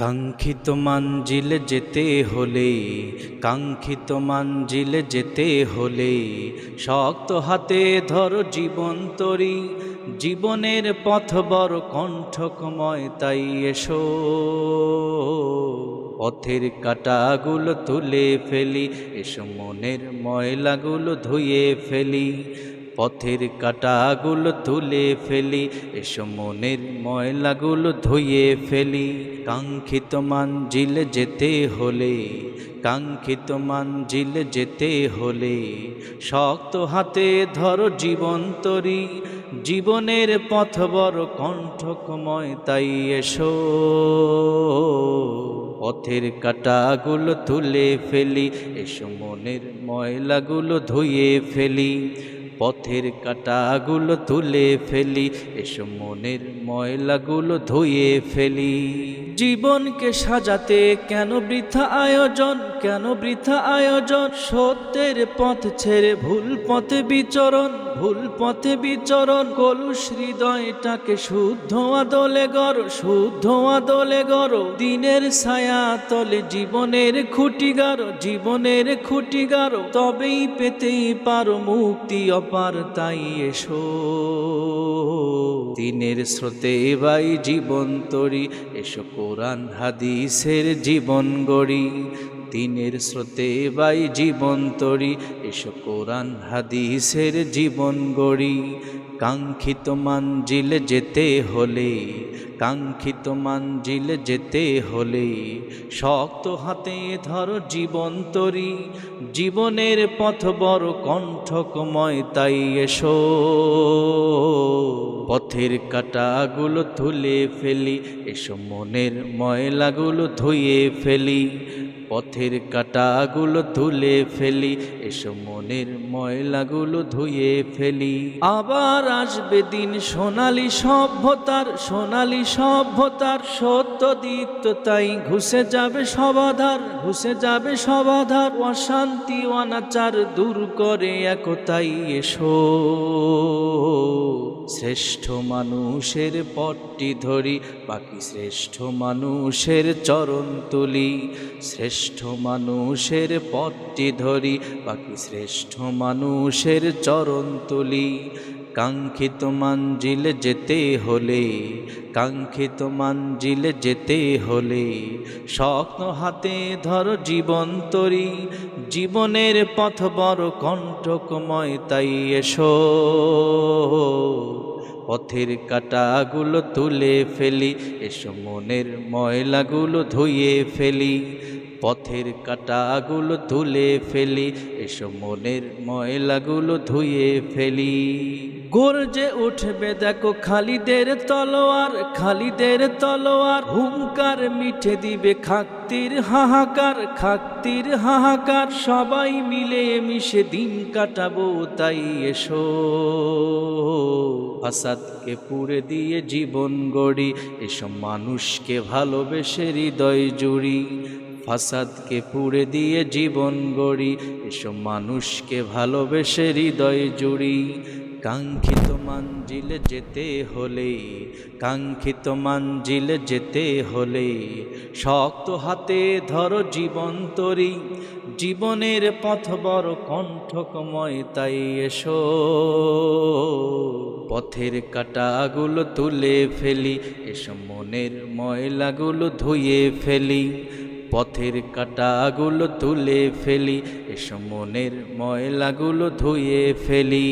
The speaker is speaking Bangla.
কাঙ্ক্ষিত মঞ্জিলে যেতে হলে, কাঙ্ক্ষিত মঞ্জিলে যেতে হলে, শক্ত হাতে ধর জীবন তরি, জীবনের পথ বড় কণ্ঠকময়, তাই এসো। পথের কাটাগুলো তুলে ফেলি, এসো মনের ময়লাগুলো ধুয়ে ফেলি পথের কাটাগুলো তুলে ফেলি, এসো মনের ময়লাগুলো ধুয়ে ফেলি। কাঙ্ক্ষিত মঞ্জিলে যেতে হলে, কাঙ্ক্ষিত মঞ্জিলে যেতে হলে, শক্ত হাতে ধরো জীবন তরি, জীবনের পথ বড় কণ্ঠকময়, তাই এসো। পথের কাটাগুলো তুলে ফেলি, এসো মনের ময়লাগুলো ধুয়ে ফেলি পথের কাটাগুলো তুলে ফেলি এসো মনের ময়লাগুলো ধুয়ে ফেলি। জীবনকে সাজাতে কেন বৃথা আয়োজন, কেন বৃথা আয়োজন? সত্যের পথ ছেড়ে ভুল পথে বিচরণ, ভুল পথে বিচরণ। কলুষ হৃদয়টাকে শুদ্ধ আদলে গর শুদ্ধ আদলে গর দিনের ছায়া তলে জীবনের খুঁটি গারো জীবনের খুঁটি গারো তবেই পেতেই পারো মুক্তি অপার, তাই এসো। দিনের স্রোতে বাই জীবন তরি, এসো কোরআন হাদিসের জীবন গড়ি, দিনের স্রোতে বাই জীবন তরি, এসো কোরআন হাদিসের জীবন গড়ি। কাঙ্ক্ষিত মঞ্জিলে যেতে হলে কাঙ্ক্ষিত মঞ্জিলে যেতে হলে শক্ত হাতে ধরো জীবন তরি। জীবনের পথ বড় কণ্ঠকময়, তাই এসো। পথের কাটাগুলো তুলে ফেলি, এসো মনের ময়লাগুলো ধুয়ে ফেলি। পথের কাটাগুলো ধুলে ফেলি, এসো মনের ময়লাগুলো ধুয়ে ফেলি। আবার আসবে দিন সোনালি সভ্যতার সোনালি সভ্যতার সত্য তাই ঘুষে যাবে সবাধার ঘুষে যাবে সবাধার অশান্তি অনাচার দূর করে একতাই এসো। শ্রেষ্ঠ মানুষের পটটি ধরি, বাকি শ্রেষ্ঠ মানুষের চরণ তুলি। শ্রেষ্ঠ মানুষের পথটি ধরি, বাকি শ্রেষ্ঠ মানুষের চরণ তুলি। কাঙ্ক্ষিত মঞ্জিলে যেতে হলে, কাঙ্ক্ষিত মঞ্জিলে যেতে হলে, স্বপ্ন হাতে ধর জীবন তরি। জীবনের পথ বড় কণ্ঠকময় তাই এসো। পথের কাটাগুলো তুলে ফেলি, এসো মনের ময়লাগুলো ধুয়ে ফেলি। পথের কাটাগুলো তুলে ফেলি, এসো মনের ময়লাগুলো ধুয়ে ফেলি। গর্জে উঠবে দেখো খালিদের তলোয়ার খালিদের তলোয়ার হুঙ্কার মিঠে দিবে খাক্তির হাহাকার খাক্তির হাহাকার, সবাই মিলে মিশে দিন কাটাবো, তাই এসো। আসাদকে পুড়ে দিয়ে জীবন গড়ি এসব মানুষকে ভালোবেসে হৃদয় জুড়ি ফাসাদকে পুড়ে দিয়ে জীবন গড়ি এসব মানুষকে ভালোবেসে হৃদয় জুড়ি। কাঙ্ক্ষিত মঞ্জিলে যেতে হলে কাঙ্ক্ষিত মঞ্জিলে যেতে হলে শক্ত হাতে ধরো জীবন তরি, জীবনের পথ বড় কণ্ঠকময়, তাই এসো। পথের কাটাগুলো তুলে ফেলি এসব মনের ময়লাগুলো ধুয়ে ফেলি পথের কাটাগুলো তুলে ফেলি এসব মনের ময়লাগুলো ধুয়ে ফেলি।